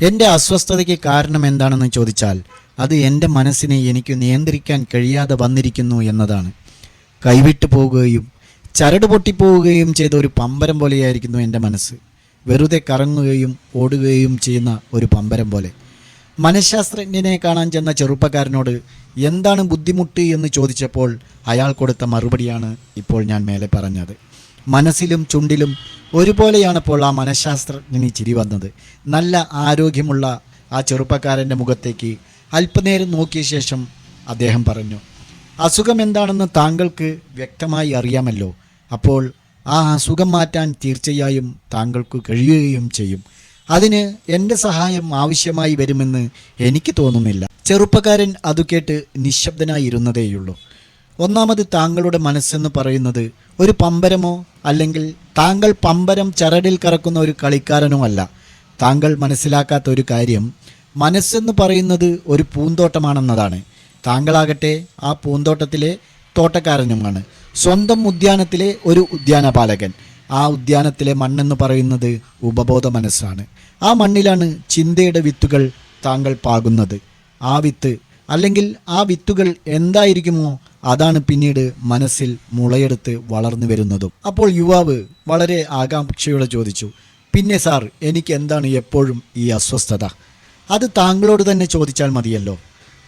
എന്റെ അസ്വസ്ഥതയ്ക്ക് കാരണം എന്താണെന്ന് ചോദിച്ചാൽ അത് എന്റെ മനസ്സിനെ എനിക്ക് നിയന്ത്രിക്കാൻ കഴിയാതെ വന്നിരിക്കുന്നു എന്നതാണ്. കൈവിട്ടു പോവുകയും ചരട് പൊട്ടിപ്പോവുകയും ചെയ്ത ഒരു പമ്പരം പോലെയായിരിക്കുന്നു എന്റെ മനസ്സ്. വെറുതെ കറങ്ങുകയും ഓടുകയും ചെയ്യുന്ന ഒരു പമ്പരം പോലെ. മനഃശാസ്ത്രജ്ഞനെ കാണാൻ ചെന്ന ചെറുപ്പക്കാരനോട് എന്താണ് ബുദ്ധിമുട്ട്? എന്ന് ചോദിച്ചപ്പോൾ അയാൾ കൊടുത്ത മറുപടിയാണ് ഇപ്പോൾ ഞാൻ മേലെ പറഞ്ഞത്. മനസ്സിലും ചുണ്ടിലും ഒരുപോലെയാണപ്പോൾ ആ മനഃശാസ്ത്രജ്ഞന് ചിരി വന്നത്. നല്ല ആരോഗ്യമുള്ള ആ ചെറുപ്പക്കാരന്റെ മുഖത്തേക്ക് അല്പനേരം നോക്കിയ ശേഷം അദ്ദേഹം പറഞ്ഞു അസുഖം എന്താണെന്ന് താങ്കൾക്ക് വ്യക്തമായി അറിയാമല്ലോ. അപ്പോൾ ആ അസുഖം മാറ്റാൻ തീർച്ചയായും താങ്കൾക്ക് കഴിയുകയും ചെയ്യും. അതിന് എന്റെ സഹായം ആവശ്യമായി വരുമെന്ന് എനിക്ക് തോന്നുന്നില്ല. ചെറുപ്പക്കാരൻ അത് കേട്ട് നിശബ്ദനായി ഇരുന്നതേയുള്ളൂ ഒന്നാമത് താങ്കളുടെ മനസ്സെന്ന് പറയുന്നത് ഒരു പമ്പരമോ അല്ലെങ്കിൽ താങ്കൾ പമ്പരം ചരടിൽ കറക്കുന്ന ഒരു കളിക്കാരനുമല്ല. താങ്കൾ മനസ്സിലാക്കാത്ത ഒരു കാര്യം മനസ്സെന്ന് പറയുന്നത് ഒരു പൂന്തോട്ടമാണെന്നതാണ്. താങ്കളാകട്ടെ ആ പൂന്തോട്ടത്തിലെ തോട്ടക്കാരനുമാണ്. സ്വന്തം ഉദ്യാനത്തിലെ ഒരു ഉദ്യാനപാലകൻ. ആ ഉദ്യാനത്തിലെ മണ്ണെന്ന് പറയുന്നത് ഉപബോധ മനസ്സാണ്. ആ മണ്ണിലാണ് ചിന്തയുടെ വിത്തുകൾ താങ്കൾ പാകുന്നത്. ആ വിത്ത് അല്ലെങ്കിൽ ആ വിത്തുകൾ എന്തായിരിക്കുമോ അതാണ് പിന്നീട് മനസ്സിൽ മുളയെടുത്ത് വളർന്നു വരുന്നതും. അപ്പോൾ യുവാവ് വളരെ ആകാംക്ഷയോടെ ചോദിച്ചു പിന്നെ സാർ എനിക്ക് എന്താണ് എപ്പോഴും ഈ അസ്വസ്ഥത? അത് താങ്കളോട് തന്നെ ചോദിച്ചാൽ മതിയല്ലോ.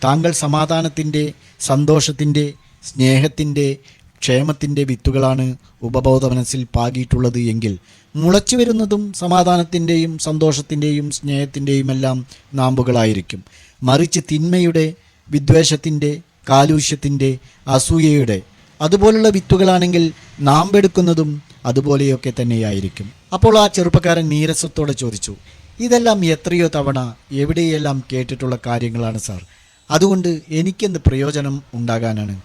താങ്കൾ സമാധാനത്തിന്റെ സന്തോഷത്തിന്റെ സ്നേഹത്തിന്റെ ക്ഷേമത്തിന്റെ വിത്തുകളാണ് ഉപബോധ മനസ്സിൽ പാകിയിട്ടുള്ളത് എങ്കിൽ മുളച്ചു വരുന്നതും സമാധാനത്തിന്റെയും സന്തോഷത്തിന്റെയും സ്നേഹത്തിന്റെയും എല്ലാം നാമ്പുകളായിരിക്കും. മറിച്ച് തിന്മയുടെ വിദ്വേഷത്തിന്റെ കാലൂഷ്യത്തിന്റെ അസൂയയുടെ. അതുപോലുള്ള വിത്തുകളാണെങ്കിൽ നാമ്പെടുക്കുന്നതും അതുപോലെയൊക്കെ തന്നെയായിരിക്കും. അപ്പോൾ ആ ചെറുപ്പക്കാരൻ നീരസത്തോടെ ചോദിച്ചു ഇതെല്ലാം എത്രയോ തവണ എവിടെയെല്ലാം കേട്ടിട്ടുള്ള കാര്യങ്ങളാണ് സാർ? അതുകൊണ്ട് എനിക്കെന്ത് പ്രയോജനം ഉണ്ടാകാനാണ്?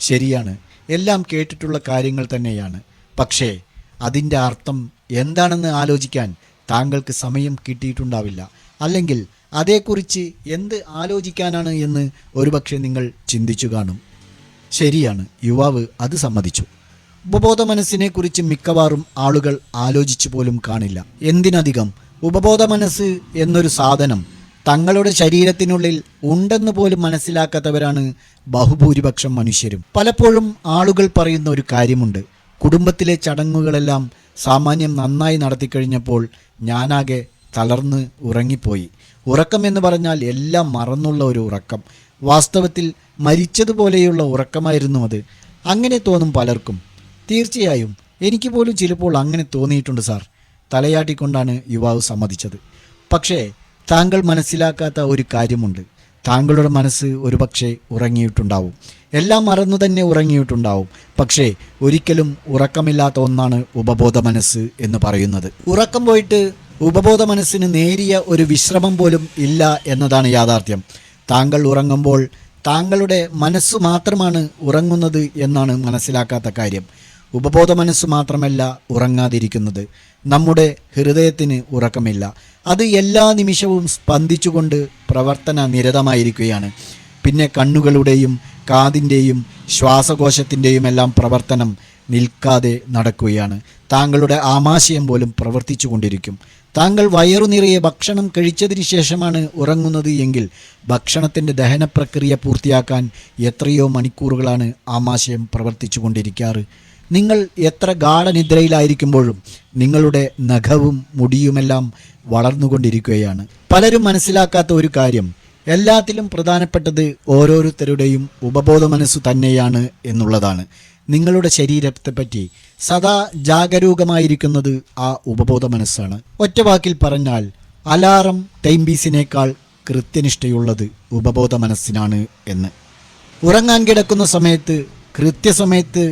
ശരിയാണ് എല്ലാം കേട്ടിട്ടുള്ള കാര്യങ്ങൾ തന്നെയാണ്. പക്ഷേ അതിന്റെ അർത്ഥം എന്താണെന്ന് ആലോചിക്കാൻ താങ്കൾക്ക് സമയം കിട്ടിയിട്ടുണ്ടാവില്ല. അല്ലെങ്കിൽ അതേക്കുറിച്ച് എന്ത് ആലോചിക്കാനാണ് എന്ന് ഒരുപക്ഷെ നിങ്ങൾ ചിന്തിച്ചു കാണും. ശരിയാണ് യുവാവ് അത് സമ്മതിച്ചു. ഉപബോധ മനസ്സിനെക്കുറിച്ച് മിക്കവാറും ആളുകൾ ആലോചിച്ചു പോലും കാണില്ല. എന്തിനധികം? ഉപബോധ മനസ്സ് എന്നൊരു സാധനം തങ്ങളുടെ ശരീരത്തിനുള്ളിൽ ഉണ്ടെന്ന് പോലും മനസ്സിലാക്കാത്തവരാണ് ബഹുഭൂരിപക്ഷം മനുഷ്യരും. പലപ്പോഴും ആളുകൾ പറയുന്ന ഒരു കാര്യമുണ്ട്. കുടുംബത്തിലെ ചടങ്ങുകളെല്ലാം സാമാന്യം നന്നായി നടത്തിക്കഴിഞ്ഞപ്പോൾ ഞാനാകെ തളർന്ന് ഉറങ്ങിപ്പോയി. ഉറക്കം എന്ന് പറഞ്ഞാൽ എല്ലാം മറന്നുള്ള ഒരു ഉറക്കം. വാസ്തവത്തിൽ മരിച്ചതുപോലെയുള്ള ഉറക്കമായിരുന്നു അത്. അങ്ങനെ തോന്നും പലർക്കും. തീർച്ചയായും എനിക്ക് പോലും ചിലപ്പോൾ അങ്ങനെ തോന്നിയിട്ടുണ്ട് സാർ. തലയാട്ടിക്കൊണ്ടാണ് യുവാവ് സമ്മതിച്ചത്. പക്ഷേ താങ്കൾ മനസ്സിലാക്കാത്ത ഒരു കാര്യമുണ്ട്. താങ്കളുടെ മനസ്സ് ഒരുപക്ഷെ ഉറങ്ങിയിട്ടുണ്ടാവും. എല്ലാം മറന്നു തന്നെ ഉറങ്ങിയിട്ടുണ്ടാവും. പക്ഷേ ഒരിക്കലും ഉറക്കമില്ലാത്ത ഒന്നാണ് ഉപബോധ മനസ്സ് എന്ന് പറയുന്നത്. ഉറക്കം പോയിട്ട് ഉപബോധ മനസ്സിന് നേരിയ ഒരു വിശ്രമം പോലും ഇല്ല എന്നതാണ് യാഥാർത്ഥ്യം. താങ്കൾ ഉറങ്ങുമ്പോൾ താങ്കളുടെ മനസ്സ് മാത്രമാണ് ഉറങ്ങുന്നത് എന്നാണ് മനസ്സിലാക്കാത്ത കാര്യം. ഉപബോധ മനസ്സ് മാത്രമല്ല ഉറങ്ങാതിരിക്കുന്നത്. നമ്മുടെ ഹൃദയത്തിന് ഉറക്കമില്ല. അത് എല്ലാ നിമിഷവും സ്പന്ദിച്ചുകൊണ്ട് പ്രവർത്തന നിരതമായിരിക്കുകയാണ്. പിന്നെ കണ്ണുകളുടെയും കാതിന്റെയും ശ്വാസകോശത്തിന്റെയും എല്ലാം പ്രവർത്തനം നിൽക്കാതെ നടക്കുകയാണ്. താങ്കളുടെ ആമാശയം പോലും പ്രവർത്തിച്ചു കൊണ്ടിരിക്കും. താങ്കൾ വയറു നിറയെ ഭക്ഷണം കഴിച്ചതിന് ശേഷമാണ് ഉറങ്ങുന്നത് എങ്കിൽ ഭക്ഷണത്തിന്റെ ദഹന പ്രക്രിയ പൂർത്തിയാക്കാൻ എത്രയോ മണിക്കൂറുകളാണ് ആമാശയം പ്രവർത്തിച്ചു കൊണ്ടിരിക്കാറ്. നിങ്ങൾ എത്ര ഗാഠനിദ്രയിലായിരിക്കുമ്പോഴും നിങ്ങളുടെ നഖവും മുടിയുമെല്ലാം വളർന്നുകൊണ്ടിരിക്കുകയാണ്. പലരും മനസ്സിലാക്കാത്ത ഒരു കാര്യം എല്ലാത്തിലും പ്രധാനപ്പെട്ടത് ഓരോരുത്തരുടെയും ഉപബോധ മനസ്സ് തന്നെയാണ് എന്നുള്ളതാണ്. നിങ്ങളുടെ ശരീരത്തെപ്പറ്റി സദാ ജാഗരൂകമായിരിക്കുന്നത് ആ ഉപബോധ മനസ്സാണ് ഒറ്റ വാക്കിൽ പറഞ്ഞാൽ അലാറം ടൈം ബീസിനേക്കാൾ കൃത്യനിഷ്ഠയുള്ളത് ഉപബോധ മനസ്സിനാണ് എന്ന്. ഉറങ്ങാൻ കിടക്കുന്ന സമയത്ത് കൃത്യസമയത്ത്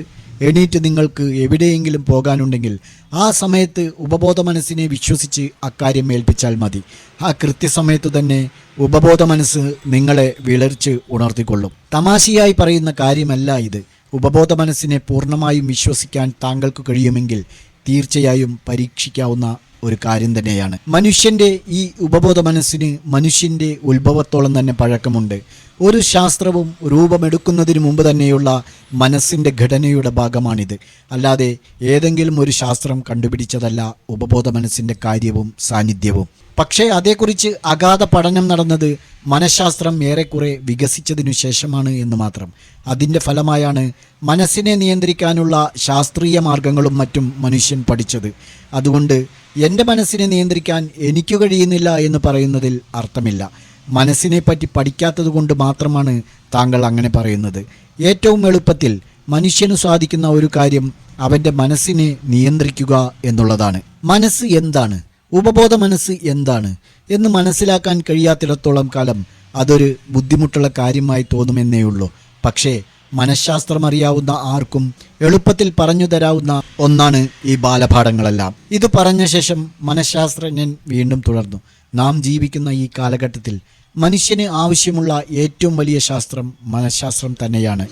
എണീറ്റ് നിങ്ങൾക്ക് എവിടെയെങ്കിലും പോകാനുണ്ടെങ്കിൽ ആ സമയത്ത് ഉപബോധ മനസ്സിനെ വിശ്വസിച്ച് അക്കാര്യം ഏൽപ്പിച്ചാൽ മതി. ആ കൃത്യസമയത്ത് തന്നെ ഉപബോധ മനസ്സ് നിങ്ങളെ വിളർച്ച് ഉണർത്തിക്കൊള്ളും. തമാശയായി പറയുന്ന കാര്യമല്ല ഇത്. ഉപബോധ മനസ്സിനെ പൂർണമായും വിശ്വസിക്കാൻ താങ്കൾക്ക് കഴിയുമെങ്കിൽ തീർച്ചയായും പരീക്ഷിക്കാവുന്ന ഒരു കാര്യം തന്നെയാണ്. മനുഷ്യന്റെ ഈ ഉപബോധ മനസ്സിന് മനുഷ്യന്റെ ഉത്ഭവത്തോളം തന്നെ പഴക്കമുണ്ട്. ഒരു ശാസ്ത്രവും രൂപമെടുക്കുന്നതിന് മുമ്പ് തന്നെയുള്ള മനസ്സിന്റെ ഘടനയുടെ ഭാഗമാണിത്. അല്ലാതെ ഏതെങ്കിലും ഒരു ശാസ്ത്രം കണ്ടുപിടിച്ചതല്ല ഉപബോധ മനസ്സിന്റെ കാര്യവും സാന്നിധ്യവും. പക്ഷേ അതേക്കുറിച്ച് അഗാധ പഠനം നടന്നത് മനഃശാസ്ത്രം ഏറെക്കുറെ വികസിച്ചതിനു ശേഷമാണ് എന്ന് മാത്രം. അതിന്റെ ഫലമായാണ് മനസ്സിനെ നിയന്ത്രിക്കാനുള്ള ശാസ്ത്രീയ മാർഗങ്ങളും മറ്റും മനുഷ്യൻ പഠിച്ചത്. അതുകൊണ്ട് എന്റെ മനസ്സിനെ നിയന്ത്രിക്കാൻ എനിക്ക് കഴിയുന്നില്ല എന്ന് പറയുന്നതിൽ അർത്ഥമില്ല. മനസ്സിനെ പറ്റി പഠിക്കാത്തത് കൊണ്ട് മാത്രമാണ് താങ്കൾ അങ്ങനെ പറയുന്നത്. ഏറ്റവും എളുപ്പത്തിൽ മനുഷ്യന് സാധിക്കുന്ന ഒരു കാര്യം അവന്റെ മനസ്സിനെ നിയന്ത്രിക്കുക എന്നുള്ളതാണ്. മനസ്സ് എന്താണ്? ഉപബോധ മനസ്സ് എന്താണ്? എന്ന് മനസ്സിലാക്കാൻ കഴിയാത്തിടത്തോളം കാലം അതൊരു ബുദ്ധിമുട്ടുള്ള കാര്യമായി തോന്നുമെന്നേ ഉള്ളൂ പക്ഷേ മനഃശാസ്ത്രം അറിയാവുന്ന ആർക്കും എളുപ്പത്തിൽ പറഞ്ഞു തരാവുന്ന ഒന്നാണ് ഈ ബാലപാഠങ്ങളെല്ലാം. ഇത് പറഞ്ഞ ശേഷം മനഃശാസ്ത്രജ്ഞൻ വീണ്ടും തുടർന്നു. നാം ജീവിക്കുന്ന ഈ കാലഘട്ടത്തിൽ മനുഷ്യന് ആവശ്യമുള്ള ഏറ്റവും വലിയ ശാസ്ത്രം മനഃശാസ്ത്രം തന്നെയാണ്.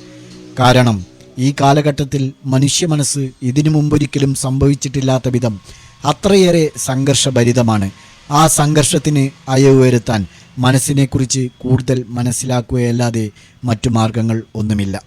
കാരണം ഈ കാലഘട്ടത്തിൽ മനുഷ്യ മനസ്സ് ഇതിനു മുമ്പൊരിക്കലും സംഭവിച്ചിട്ടില്ലാത്ത വിധം അത്രയേറെ സംഘർഷഭരിതമാണ്. ആ സംഘർഷത്തിന് അയവ് വരുത്താൻ മനസ്സിനെക്കുറിച്ച് കൂടുതൽ മനസ്സിലാക്കുകയല്ലാതെ മറ്റു മാർഗങ്ങൾ ഒന്നുമില്ല.